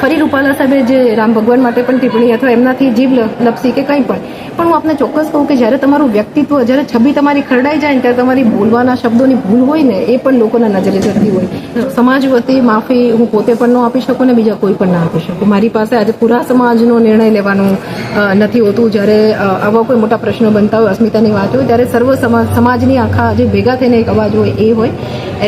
ફરી રૂપાલા સાહેબે જે રામ ભગવાન માટે પણ ટિપ્પણી અથવા એમનાથી જીભ લપસી કે કંઈ પણ પણ હું આપને ચોક્કસ કહું કે જ્યારે તમારું વ્યક્તિત્વ, જ્યારે છબી તમારી ખરડાઈ જાય ત્યારે તમારી બોલવાના શબ્દોની ભૂલ હોય ને, એ પણ લોકોના નજરે ચડતી હોય. સમાજ વતી માફી હું પોતે પણ ન આપી શકું ને બીજા કોઈ પણ ના આપી શકું. મારી પાસે આજે પૂરા સમાજનો નિર્ણય લેવાનું નથી હોતું. જ્યારે આવા કોઈ મોટા પ્રશ્નો બનતા હોય, અસ્મિતાની વાત હોય, ત્યારે સર્વ સમાજ સમાજની આખા જે ભેગા થઈને એક અવાજ હોય એ હોય.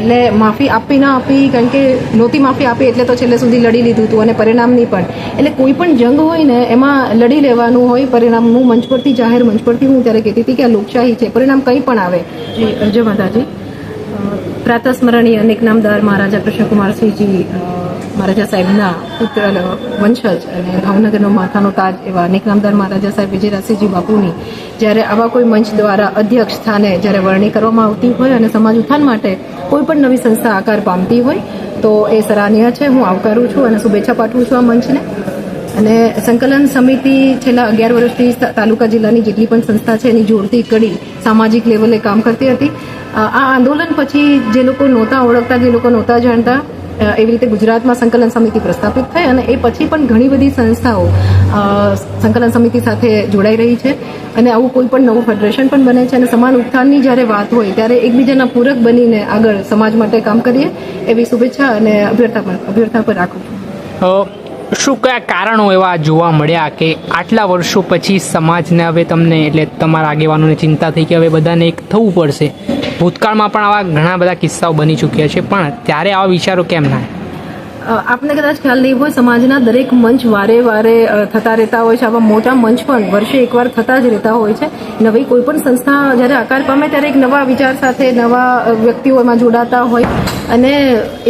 એટલે માફી આપી ના આપી, કારણ કે નહોતી માફી આપી એટલે તો છેલ્લે સુધી લડી લીધું હતું અને પરિણામની પણ. એટલે કોઈ પણ જંગ હોય ને, એમાં લડી લેવાનું હોય, પરિણામ હું મંચ પરથી, જાહેર મંચ પરથી હું ત્યારે કહેતી હતી કે આ લોકશાહી છે. પરિણામ કંઈ પણ આવે. જી અર્જુ માતાજી. પ્રાતસ્મરણીય અનેક નામદાર મહારાજા કૃષ્ણકુમારસિંહજી મહારાજા સાહેબના પુત્ર વંશજ અને ભાવનગરનો માથાનો તાજ એવા અનેક નામદાર મહારાજા સાહેબ વિજયરાજસિંહજી બાપુની. જ્યારે આવા કોઈ મંચ દ્વારા અધ્યક્ષ સ્થાને જ્યારે વરણી કરવામાં આવતી હોય અને સમાજ ઉત્થાન માટે કોઈ પણ નવી સંસ્થા આકાર પામતી હોય તો એ સરાહનીય છે. હું આવકારું છું અને શુભેચ્છા પાઠવું છું આ મંચને. અને સંકલન સમિતિ છેલ્લા અગિયાર વર્ષથી તાલુકા જિલ્લાની જેટલી પણ સંસ્થા છે, એની જોડતી કડી સામાજિક લેવલે કામ કરતી હતી. આ આંદોલન પછી જે લોકો નહોતા ઓળખતા, જે લોકો નહોતા જાણતા એવી રીતે ગુજરાતમાં સંકલન સમિતિ પ્રસ્થાપિત થઈ અને એ પછી પણ ઘણી બધી સંસ્થાઓ સંકલન સમિતિ સાથે જોડાઈ રહી છે અને આવું કોઈ પણ નવું ફેડરેશન પણ બને છે અને સમાન ઉત્થાનની જ્યારે વાત હોય ત્યારે એકબીજાના પૂરક બનીને આગળ સમાજ માટે કામ કરીએ એવી શુભેચ્છા અને અભ્યર્થા પણ અભ્યર્થા પર રાખું શું કયા કારણો એવા જોવા મળ્યા કે આટલા વર્ષો પછી સમાજને હવે તમને એટલે તમારા આગેવાનોને ચિંતા થઈ કે હવે બધાને એક થવું પડશે? ભૂતકાળમાં પણ આવા ઘણા બધા કિસ્સાઓ બની ચૂક્યા છે, પણ ત્યારે આવા વિચારો કેમ ના આપને કદાચ ખ્યાલ નહીં હોય, સમાજના દરેક મંચ વારે વારે થતા રહેતા હોય છે. આવા મોટા મંચ પણ વર્ષે એકવાર થતા જ રહેતા હોય છે. નવી કોઈ પણ સંસ્થા જ્યારે આકાર પામે ત્યારે એક નવા વિચાર સાથે, નવા વ્યક્તિઓમાં જોડાતા હોય. અને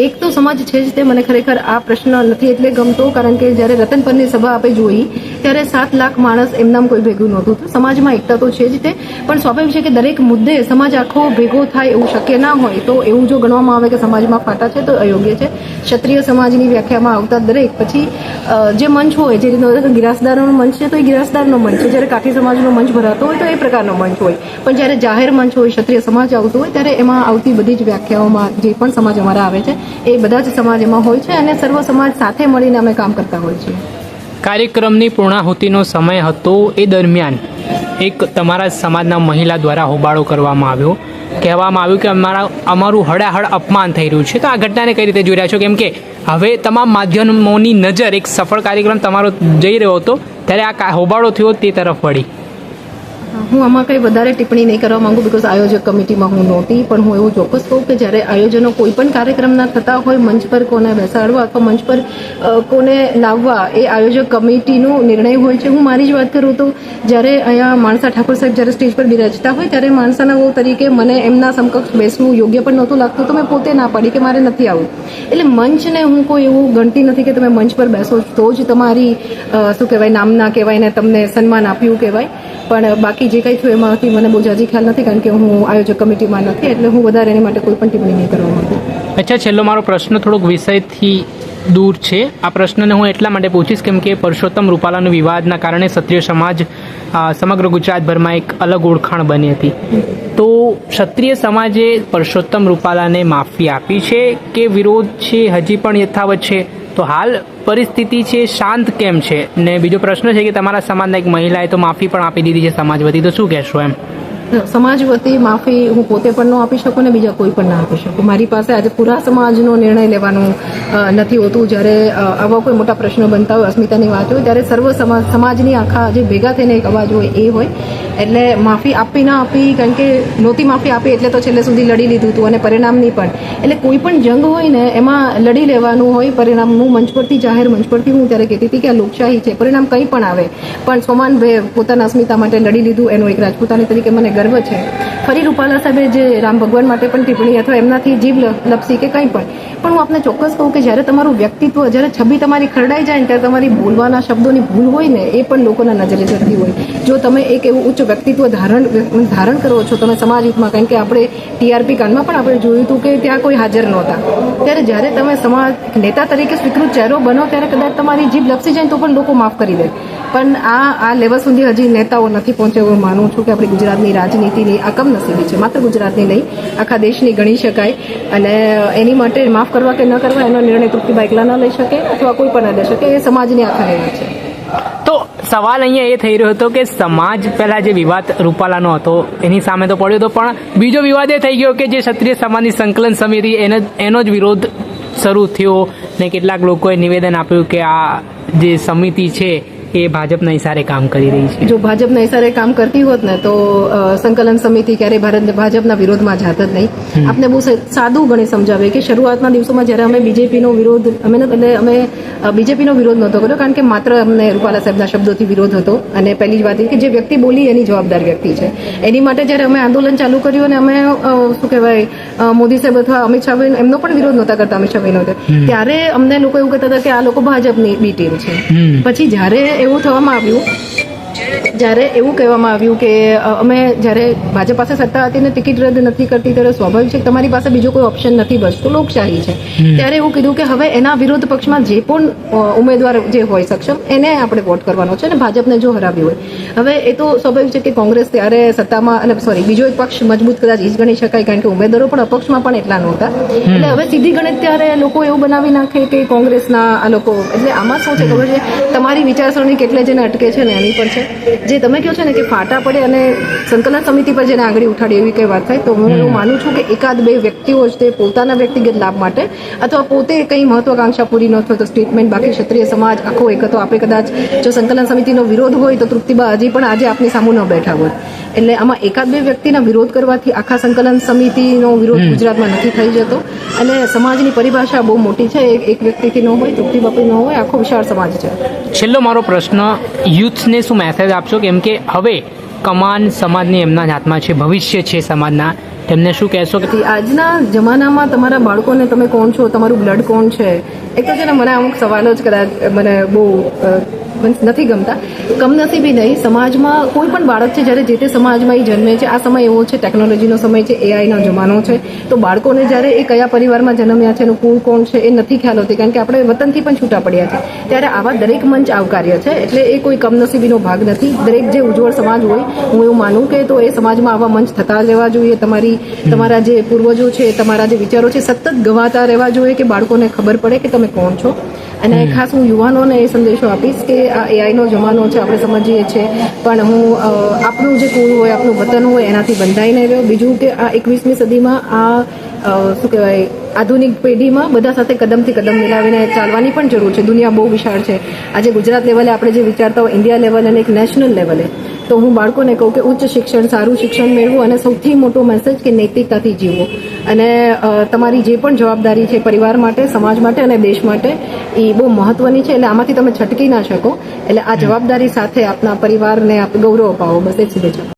એક તો સમાજ છે જ તે મને ખરેખર આ પ્રશ્ન નથી એટલે ગમતો, કારણ કે જ્યારે રતનપરની સભા આપણે જોઈ, ત્યારે સાત લાખ માણસ એમનામ કોઈ ભેગું નહોતું. તો સમાજમાં એકતા તો છે જ તે, પણ સ્વાભાવિક છે કે દરેક મુદ્દે સમાજ આખો ભેગો થાય એવું શક્ય ના હોય, તો એવું જો ગણવામાં આવે કે સમાજમાં ફાટા છે, તો અયોગ્ય છે. ક્ષત્રિય સમાજની વ્યાખ્યામાં આવતા દરેક, પછી જે મંચ હોય, જે રીતનો ગિરાસદારોનો મંચ છે, તો એ ગિરાસદારનો મંચ છે. જ્યારે કાઠી સમાજનો મંચ ભરાતો હોય, તો એ પ્રકારનો મંચ હોય. પણ જ્યારે જાહેર મંચ હોય, ક્ષત્રિય સમાજ આવતો હોય, ત્યારે એમાં આવતી બધી જ વ્યાખ્યાઓમાં જે પણ સમાજ અમારા આવે છે. એ બધા જ સમાજ એમાં હોય છે અને સર્વ સમાજ સાથે મળીને અમે કામ કરતા હોય છીએ. કાર્યક્રમની પૂર્ણાહુતિનો સમય હતો એ દરમિયાન એક તમારા સમાજના મહિલા દ્વારા હોબાળો કરવામાં આવ્યો. કહેવામાં આવ્યું કે અમારા, અમારું હડાહડ અપમાન થઈ રહ્યું છે. તો આ ઘટનાને કઈ રીતે જોઈ રહ્યા છો? કેમ કે હવે તમામ માધ્યમોની નજર એક સફળ કાર્યક્રમ તમારો જઈ રહ્યો હતો. ત્યારે આ હોબાળો થયો તે તરફ વળી. હું આમાં કંઈ વધારે ટિપ્પણી નહીં કરવા માંગુ બિકોઝ આયોજક કમિટીમાં હું નહોતી, પણ હું એવું ચોક્કસ કહું કે જ્યારે આયોજનો કોઈ પણ કાર્યક્રમના થતા હોય, મંચ પર કોને બેસાડવા અથવા મંચ પર કોને લાવવા એ આયોજક કમિટીનો નિર્ણય હોય છે. હું મારી જ વાત કરું તો જ્યારે અહીંયા માણસા ઠાકોર સાહેબ જ્યારે સ્ટેજ પર બિરાજતા હોય, ત્યારે માણસાના બહુ તરીકે મને એમના સમકક્ષ બેસવું યોગ્ય પણ નહોતું લાગતું, તો મેં પોતે ના પાડી કે મારે નથી આવવું એટલે મંચને હું કોઈ એવું ગણતી નથી કે તમે મંચ પર બેસો, તો જ તમારી શું કહેવાય, નામના કહેવાય ને તમને સન્માન આપ્યું કહેવાય. પણ બાકી જે કંઈ થયું એમાંથી મને બહુ જાજી ખ્યાલ નથી કારણ કે હું આયોજક કમિટીમાં નથી, એટલે હું વધારે એની માટે કોઈ પણ ટિપ્પણી નહીં કરવા માંગુ. અચ્છા, છેલ્લો મારો પ્રશ્ન થોડોક વિષયથી દૂર છે. આ પ્રશ્નને હું એટલા માટે પૂછીશ કેમ કે પરસોત્તમ રૂપાલાના વિવાદના કારણે ક્ષત્રિય સમાજ સમગ્ર ગુજરાતભરમાં એક અલગ ઓળખાણ બની હતી. તો ક્ષત્રિય સમાજે પરસોત્તમ રૂપાલાને માફી આપી છે કે વિરોધ છે? હજી પણ યથાવત છે? તો હાલ પરિસ્થિતિ છે, શાંત કેમ છે? ને બીજો પ્રશ્ન છે કે તમારા સમાજના એક મહિલાએ તો માફી પણ આપી દીધી છે સમાજ વતી તો શું કહેશો એમ? સમાજ વતી માફી હું પોતે પણ ન આપી શકું ને બીજા કોઈ પણ ના આપી શકું. મારી પાસે આજે પૂરા સમાજનો નિર્ણય લેવાનું નથી હોતું. જ્યારે આવા કોઈ મોટા પ્રશ્નો બનતા હોય, અસ્મિતાની વાત હોય, ત્યારે સર્વ સમાજ સમાજની આખા જે ભેગા થઈને એક અવાજ હોય એ હોય. એટલે માફી આપી ના આપી, કારણ કે નહોતી માફી આપી એટલે તો છેલ્લે સુધી લડી લીધું હતું અને પરિણામની પણ. એટલે કોઈ પણ જંગ હોય ને, એમાં લડી લેવાનું હોય પરિણામ હું મંચ પરથી, જાહેર મંચ પરથી હું ત્યારે કહેતી હતી કે આ લોકશાહી છે. પરિણામ કંઈ પણ આવે. પણ સોમાન પોતાના અસ્મિતા માટે લડી લીધું, એનો એક રાજપૂતાની તરીકે મને ગર્વ છે. ફરી રૂપાલા સાહેબે જે રામ ભગવાન માટે પણ ટિપ્પણી અથવા એમનાથી જીભ લપસી કે કંઈ પણ. પણ હું આપને ચોક્કસ કહું કે જ્યારે તમારું વ્યક્તિત્વ, જ્યારે છબી તમારી ખરડાઈ જાય ને ત્યારે તમારી બોલવાના શબ્દોની ભૂલ હોય ને, એ પણ લોકોના નજરે જતી હોય. જો તમે એક એવું ઉચ્ચ વ્યક્તિત્વ ધારણ ધારણ કરો છો, તમે સમાજ હિતમાં, કારણ કે આપણે ટીઆરપી કાંડમાં પણ આપણે જોયું હતું કે ત્યાં કોઈ હાજર નહોતા. ત્યારે જ્યારે તમે સમાજ નેતા તરીકે સ્વીકૃત ચહેરો બનો, ત્યારે કદાચ તમારી જીભ લપસી જાય તો પણ લોકો માફ કરી દે. પણ આ આ લેવલ સુધી હજી નેતાઓ નથી પહોંચ્યા હું માનું છું કે આપણી ગુજરાતની રાજનીતિની આ કમનસીબી છે. માત્ર ગુજરાતની નહીં, આખા દેશની ગણી શકાય. અને એની માટે માફ કરવા કે ન કરવા, એનો નિર્ણય તૃપ્તિબા એકલા ન લઈ શકે અથવા કોઈ પણ ન લઈ શકે, એ સમાજની આખા રહેવા છે. તો સવાલ અહીંયા એ થઈ રહ્યો હતો કે સમાજ પહેલા જે વિવાદ રૂપાલાનો હતો, એની સામે તો પડ્યો હતો, પણ બીજો વિવાદ એ થઈ ગયો કે જે ક્ષત્રિય સમાજની સંકલન સમિતિ એનો એનો જ વિરોધ શરૂ થયો ને કેટલાક લોકોએ નિવેદન આપ્યું કે આ જે સમિતિ છે એ ભાજપના ઇશારે કામ કરી રહી છે. જો ભાજપના ઇશારે કામ કરતી હોત ને તો સંકલન સમિતિ ક્યારે ભારત ભાજપના વિરોધમાં જાત જ નહીં. આપને બહુ સાદું ગણી સમજાવે કે શરૂઆતના દિવસોમાં જ્યારે અમે બીજેપીનો વિરોધ અમે એટલે અમે બીજેપીનો વિરોધ નહોતો કર્યો કારણ કે માત્ર અમને રૂપાલા સાહેબના શબ્દોથી વિરોધ હતો. અને પહેલી જ વાત એ કે જે વ્યક્તિ બોલી એની જવાબદાર વ્યક્તિ છે. એની માટે જ્યારે અમે આંદોલન ચાલુ કર્યું અને અમે શું કહેવાય મોદી સાહેબ અથવા અમિત શાહ એમનો પણ વિરોધ નહોતા કરતા અમિત શાહ ત્યારે અમને લોકો એવું કહેતા હતા કે આ લોકો ભાજપની બી ટીમ છે. પછી જ્યારે એવું થવામાં આવ્યું જ્યારે એવું કહેવામાં આવ્યું કે અમે જ્યારે ભાજપ પાસે સત્તા હતી ને ટિકિટ રદ નથી કરતી ત્યારે સ્વાભાવિક છે તમારી પાસે બીજો કોઈ ઓપ્શન નથી બચતો લોકશાહી છે. ત્યારે એવું કીધું કે હવે એના વિરોધ પક્ષમાં જે પણ ઉમેદવાર જે હોય સક્ષમ એને આપણે વોટ કરવાનો છે અને ભાજપને જો હરાવ્યું હોય. હવે એ તો સ્વાભાવિક છે કે કોંગ્રેસ ત્યારે સત્તામાં એટલે સોરી બીજો એક પક્ષ મજબૂત કદાચ એ જ ગણી શકાય કારણ કે ઉમેદવારો પણ અપક્ષમાં પણ એટલા નહોતા. એટલે હવે સીધી ગણિત ત્યારે લોકો એવું બનાવી નાખે કે કોંગ્રેસના આ લોકો એટલે આમાં શું છે ખબર છે? તમારી વિચારસરણી કેટલે જેને અટકે છે ને એની પર છે. જે તમે કહો છો ને કે ફાટા પડે અને સંકલન સમિતિ પર જેને આંગળી ઉઠાડી એવી કઈ વાત થાય તો હું એવું માનું છું કે એકાદ બે વ્યક્તિઓ જ તે પોતાના વ્યક્તિગત લાભ માટે અથવા પોતે કંઈ મહત્વાકાંક્ષા પૂરી ન થાય તો સ્ટેટમેન્ટ બાકી ક્ષત્રિય સમાજ આખો એક હતો. આપણે કદાચ જો સંકલન સમિતિનો વિરોધ હોય તો તૃપ્તિબા હજી પણ આજે આપની સામે ન બેઠા હોય. એટલે આમાં એકાદ બે વ્યક્તિના વિરોધ કરવાથી આખા સંકલન સમિતિનો વિરોધ ગુજરાતમાં નથી થઈ જતો. અને સમાજની પરિભાષા બહુ મોટી છે. એક વ્યક્તિથી ન હોય તૃપ્તિબાપી ન હોય આખો વિશાળ સમાજ છે. છેલ્લો મારો પ્રશ્ન યુથને શું મેસેજ આપશો? કેમ કે હવે કમાન સમાજની એમના હાથમાં છે ભવિષ્ય છે સમાજના. તેમને શું કહેશો કે કે આજના જમાનામાં તમારા બાળકોને તમે કોણ છો? તમારું બ્લડ કોણ છે? એક તો છે ને મને અમુક સવાલો જ કદાચ મને બહુ અ, નથી ગમતા. કમનસીબી નહીં સમાજમાં કોઈ પણ બાળક છે જ્યારે જે તે સમાજમાં એ જન્મે છે આ સમય એવો છે ટેકનોલોજીનો સમય છે એઆઈનો જમાનો છે તો બાળકોને જ્યારે એ કયા પરિવારમાં જન્મ્યા છે એનું કુળ કોણ છે એ નથી ખ્યાલ હોતી કારણ કે આપણે વતનથી પણ છૂટા પડ્યા છે. ત્યારે આવા દરેક મંચ આવકાર્ય છે એટલે એ કોઈ કમનસીબીનો ભાગ નથી. દરેક જે ઉજ્જવળ સમાજ હોય હું એવું માનું કે તો એ સમાજમાં આવા મંચ થતા રહેવા જોઈએ. તમારી તમારા જે પૂર્વજો છે તમારા જે વિચારો છે સતત ગવાતા રહેવા જોઈએ કે બાળકોને ખબર પડે કે તમે કોણ છો. અને ખાસ હું યુવાનોને એ સંદેશો આપીશ કે આ એઆઈનો જમાનો છે, આપણે સમજીએ છીએ. પણ હું આપણું જે કુળ હોય, આપણું વતન હોય, એનાથી બંધાઈને રહ્યો. બીજું કે આ એકવીસમી સદીમાં આ શું કહેવાય, આધુનિક પેઢીમાં બધા સાથે કદમથી કદમ મિલાવીને ચાલવાની પણ જરૂર છે. દુનિયા બહુ વિશાળ છે. આજે ગુજરાત લેવલે આપણે જે વિચારતા હોય, ઇન્ડિયા લેવલ અને એક નેશનલ લેવલે. તો હું બાળકોને કહું કે ઉચ્ચ શિક્ષણ, સારું શિક્ષણ મેળવું અને સૌથી મોટો મેસેજ કે નૈતિકતાથી જીવો. અને તમારી જે પણ જવાબદારી છે પરિવાર માટે, સમાજ માટે અને દેશ માટે એ બહુ મહત્વની છે. એટલે આમાંથી તમે છટકી ના શકો. એટલે આ જવાબદારી સાથે આપના પરિવારને આપ ગૌરવ અપાવો. બસ, એ શુભેચ્છા